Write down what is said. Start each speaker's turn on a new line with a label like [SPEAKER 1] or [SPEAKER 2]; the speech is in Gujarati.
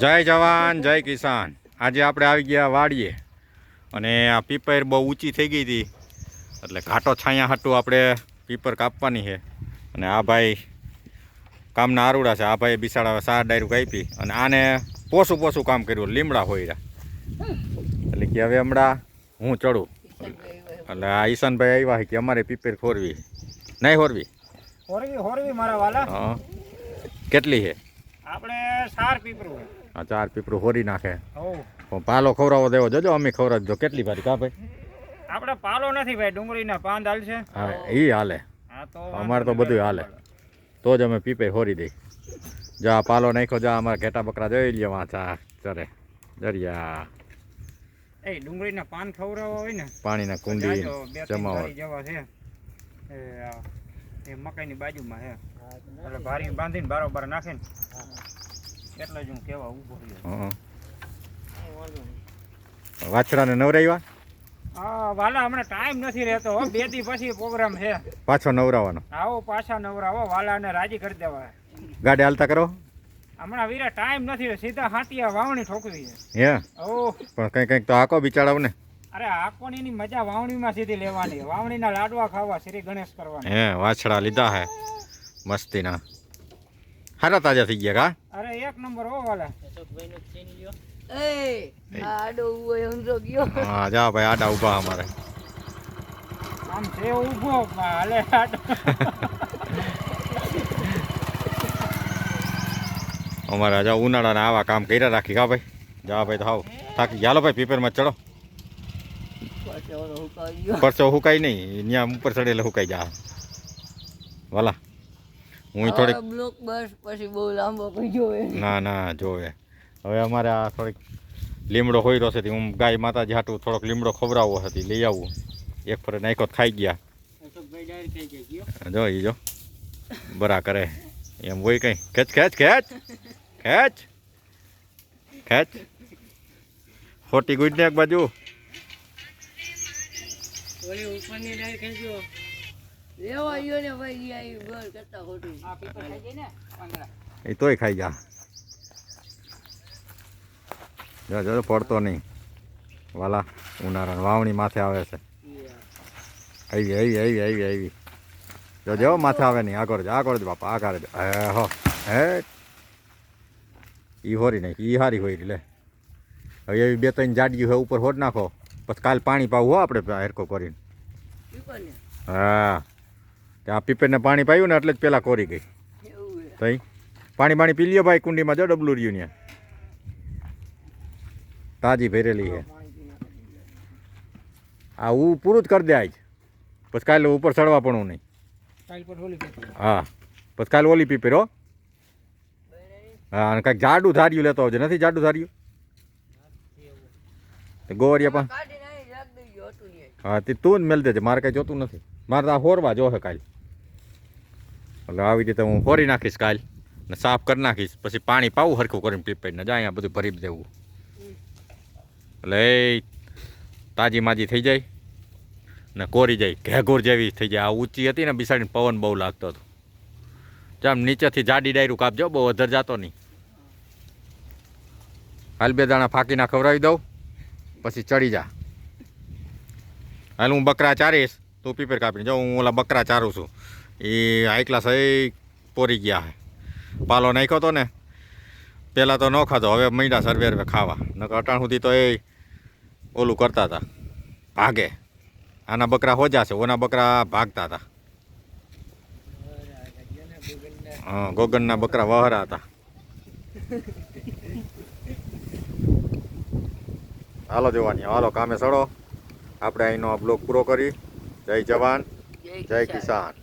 [SPEAKER 1] જય જવાન જય કિસાન. આજે આપણે આવી ગયા વાડીએ. અને આ પીપર બહુ ઊંચી થઈ ગઈ હતી. એટલે ઘાટો છાયા હાટું આપણે પીપર કાપવાની છે. અને આ ભાઈ કામના આરુડા છે. આ ભાઈ બિસાડા સાર ડાયરું કાપી. અને આને પોસું પોસું કામ કર્યું. લીમડા હોય એટલે કે હવે હમણાં હું ચડું. એટલે આ ઈશાનભાઈ આવ્યા છે કે અમારે પીપર ખોરવી. નહીં હોરવી
[SPEAKER 2] હોરવી હોરવી મારા વાલા.
[SPEAKER 1] હા. કેટલી છે?
[SPEAKER 2] આપણે ચાર પીપરું
[SPEAKER 1] આ ચાર પીપરું હોરી નાખે.
[SPEAKER 2] હો
[SPEAKER 1] પણ પાલો ખવરાવો દેવો. જોજો અમે ખવડાવજો કેટલી ભારી કા ભાઈ?
[SPEAKER 2] આપણે પાલો નથી ભાઈ ડુંગળીના પાંદ હાલ છે.
[SPEAKER 1] હા એ હાલે.
[SPEAKER 2] હા તો
[SPEAKER 1] અમારે તો બધું હાલે. તો જ અમે પીપે હોરી દઈ. જા પાલો નાખો જા અમારા ઘેટા બકરા જોઈ લ્યો વાંચા ચરે. દરિયા.
[SPEAKER 2] એ ડુંગળીના પાન ખવરાવો હોય ને
[SPEAKER 1] પાણીના કુંડી
[SPEAKER 2] જેવા છે. એ મકાઈની બાજુમાં છે. એટલે ભારી બાંધીને બારોબાર નાખે ને એટલે જ હું કેવા ઊભો રહ્યો
[SPEAKER 1] હં. વાછડાને નવરાવ્યા
[SPEAKER 2] હા વાલા હમણાં ટાઈમ નથી રહેતો હો. બે દી પછી પ્રોગ્રામ છે.
[SPEAKER 1] પાછો નવરાવાનો.
[SPEAKER 2] આવો પાછા નવરાવો. વાલાને રાજી કરી દેવા
[SPEAKER 1] ગાડી હાલતા કરો?
[SPEAKER 2] હમણાં વીરા ટાઈમ નથી સીધા હાટિયા વાવણી ઠોકવી છે.
[SPEAKER 1] હે?
[SPEAKER 2] ઓ
[SPEAKER 1] પણ કંઈક કંઈક તો આકો બિચારાવને
[SPEAKER 2] અરે આકોનીની મજા વાવણીમાં સીધી લેવાની. વાવણીના લાડવા ખાવા શ્રી ગણેશ કરવાના.
[SPEAKER 1] હે વાછડા લીધા હે. મસ્તીના. હારા તાજા થઈ ગયા કા
[SPEAKER 2] અરે એક નંબર હો વાલા
[SPEAKER 3] એ આડો ઉવો એમરો ગયો
[SPEAKER 1] હા જા ભાઈ આડા ઊભા અમારે
[SPEAKER 2] આમ છે ઊભો હાલે આડો.
[SPEAKER 1] અમારે જા ઉનાળાના આવા કામ કર્યા રાખી કા ભાઈ જા ભાઈ તો હાવ થાકી ચાલો ભાઈ પીપરમાં ચડો
[SPEAKER 3] પાછો ઓલો હુકાઈ ગયો
[SPEAKER 1] પરસો હુકાય નહીં ત્યાં ઉપર ચડેલે હુકાઈ જા વાલા હું થોડીક
[SPEAKER 3] બ્લોક બસ પછી બહુ લાંબો ગયો
[SPEAKER 1] ના ના જોવે. હવે અમારે આ થોડીક લીમડો હોઈ રહ્યો છે હું ગાય માતાજી હાટું થોડોક લીમડો ખવડાવવો હતી લઈ આવું. એક ફરે નાખો તો ખાઈ ગયા. જો ઈ જો. બરા કરે. એમ હોય કઈ. ખેંચ ખેંચ ખેંચ. ખેંચ. ખેંચ. ખોટી ગુડ ને એક બાજુ.
[SPEAKER 3] લેવા ગયો ને ભાઈ ઈ આવી કરતા ખોટું.
[SPEAKER 2] આ પીપર ખાઈ જાય ને પાંદડા.
[SPEAKER 1] એ તોય ખાઈ જા. જો જો પડતો નહીં. વાલા ઉનાળા વાવણી માથે આવે છે. આવી આવી આવી આવી આવી. જો જો માથે આવે નહીં. આગળ જ આગળ જ બાપા આગળ જ. હે હો હે ઈ હોરી નહીં ઈ હારી હોય લે. હવે એવી બે ત્રણ જાડી હોય ઉપર હોડ નાખો. પછી કાલ પાણી પાવું હો આપણે હેરકો કરીને.
[SPEAKER 3] પીપર ને
[SPEAKER 1] આ પીપરને પાણી પાયું ને એટલે જ પહેલાં કોરી ગઈ.
[SPEAKER 3] એવું
[SPEAKER 1] તઈ? પાણી પાણી પી લ્યો ભાઈ કુંડીમાં જો ડબલું રહ્યું ને તાજી ભરેલી છે. આ હું પૂરું જ કરી દે આજ. પછી કાલે ઉપર ચડવા પણ નહીં. હા. પછી કાલે ઓલી પીપર હો. હા અને કાંઈક જાડું ધાર્યું લેતો આવજે. નથી જાડું ધાર્યું? ગોવરિયા પણ હા તે તું જ મેલ દેજે. મારે કાંઈ જોતું નથી. મારે તો આ હોરવા જોશે કાલ. એટલે આવી રીતે હું ફોરી નાખીશ કાલ ને સાફ કરી નાખીશ. પછી પાણી પાવું હરખું કરીને પીપાઈને જાય અહીંયા બધું ભરી દેવું. એટલે તાજી માજી થઈ જાય ને કોરી જાય. ઘેઘોર જેવી થઈ જાય. આ ઊંચી હતી ને બિસાડીને પવન બહુ લાગતો હતો. ચામ નીચેથી જાડી ડાયરું કાપજો, બહુ અધર જતો નહીં. હાલ બે દાણા ફાંકીના ખવડાવી દઉં, પછી ચડી જા. હાલ હું બકરા ચારીશ, તું પીપર કાપીને જાઉં. હું ઓલા બકરા ચારું છું. એ હાઈ ક્લાસ એ પોરી ગયા હે. પાલો નાખ્યો તો ને પહેલાં તો ન ખાતો હવે મહિના સરવે રવે ખાવા. નકર અટાણ સુધી તો એ ઓલું કરતા હતા, ભાગે. આના બકરા હોજા છે, ઓના બકરા ભાગતા હતા. હા, ગોગનના બકરા વહરા હતા. હાલો જોવાની, હાલો કામે સડો. આપણે અહીંનો આ બ્લોક પૂરો કરી. જય જવાન, જય કિસાન.